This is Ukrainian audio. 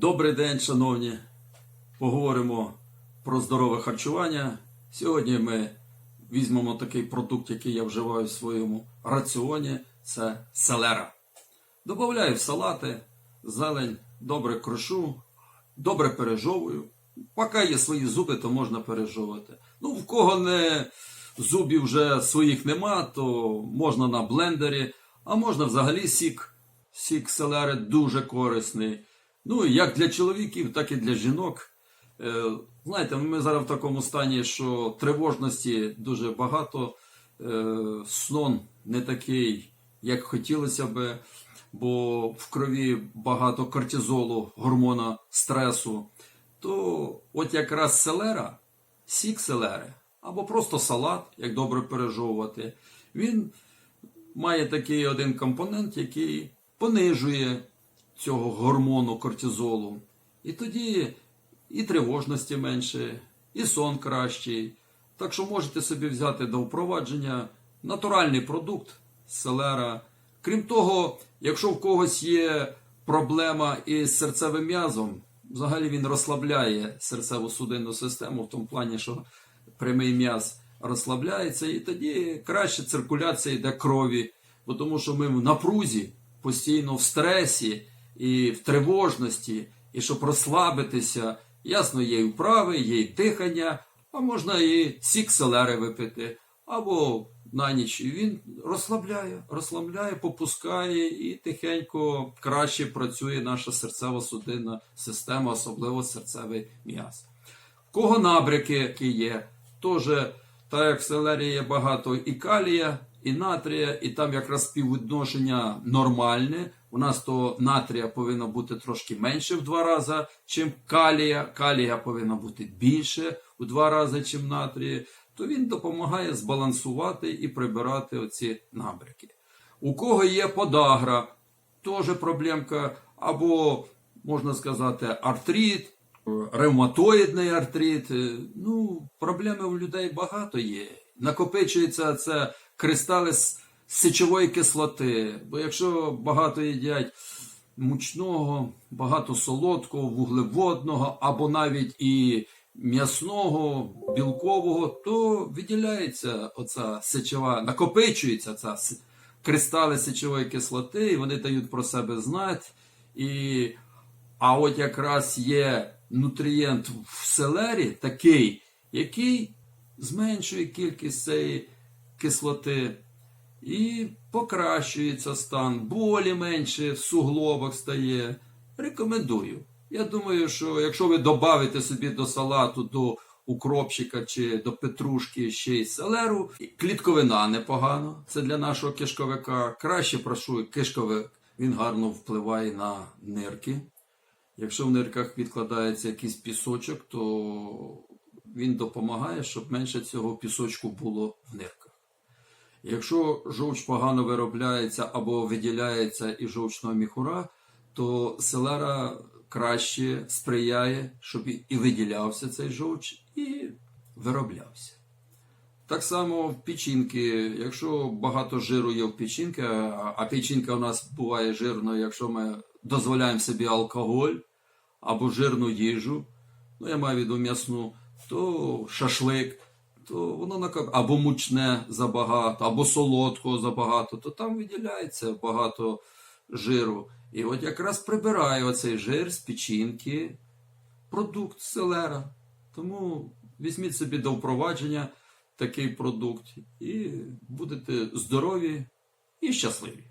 Добрий день, шановні. Поговоримо про здорове харчування. Сьогодні ми візьмемо такий продукт, який я вживаю в своєму раціоні. Це селера. Добавляю в салати, зелень, добре крошу, добре пережовую. Поки є свої зуби, то можна пережовувати. Ну, в кого не зубів вже своїх нема, то можна на блендері, а можна взагалі сік. Сік селери дуже корисний. Ну, як для чоловіків, так і для жінок. Е, знаєте, ми зараз в такому стані, що тривожності дуже багато, е, сон не такий, як хотілося би, бо в крові багато кортизолу, гормона стресу. То от якраз селера, сік селери, або просто салат, як добре пережовувати, він має такий один компонент, який понижує цього гормону кортизолу. І тоді і тривожності менше, і сон кращий. Так що можете собі взяти до впровадження натуральний продукт селера. Крім того, якщо в когось є проблема із серцевим м'язом, взагалі він розслабляє серцево-судинну систему в тому плані, що прямий м'яз розслабляється, і тоді краще циркуляція йде крові, бо тому що ми в напрузі, постійно в стресі і в тривожності, і щоб розслабитися, ясно, є і вправи, є і дихання, а можна і сік селери випити, або на ніч він розслабляє, розслабляє, попускає і тихенько краще працює наша серцево-судинна система, особливо серцевий м'яз. Кого набряки є, теж, так як в селері є багато і калія, і натрія, і там якраз співвідношення нормальне. У нас то натрія повинно бути трошки менше в два рази, чим калія. Калія повинна бути більше у два рази, чим натрія. То він допомагає збалансувати і прибирати оці набряки. У кого є подагра, теж проблемка, або, можна сказати, артрит, ревматоїдний артрит. Е, Ну, проблеми у людей багато є. Накопичується це кристали з сечової кислоти. Бо якщо багато їдять мучного, багато солодкого, вуглеводного, або навіть і м'ясного, білкового, то виділяється оця сечова, накопичується ця кристали сечової кислоти, і вони дають про себе знати. І, а от якраз є нутрієнт в селері такий, який зменшує кількість цієї кислоти і покращується стан, болі менше в суглобах стає. Рекомендую. Я думаю, що якщо ви додавите собі до салату, до укропчика чи до петрушки ще й селеру, клітковина непогано. Це для нашого кишковика. Краще прошу кишковик, він гарно впливає на нирки. Якщо в нирках відкладається якийсь пісочок, то він допомагає, щоб менше цього пісочку було в нирках. Якщо жовч погано виробляється або виділяється із жовчного міхура, то селера краще сприяє, щоб і- виділявся цей жовч, і вироблявся. Так само в печінки, якщо багато жиру є в печінки, а печінка у нас буває жирною, якщо ми дозволяємо собі алкоголь або жирну їжу, ну я маю в м'ясну, то шашлик, то воно або мучне забагато, або солодкого забагато, то там виділяється багато жиру. І от якраз прибирає оцей жир з печінки, продукт селера. Тому візьміть собі до впровадження такий продукт і будете здорові і щасливі.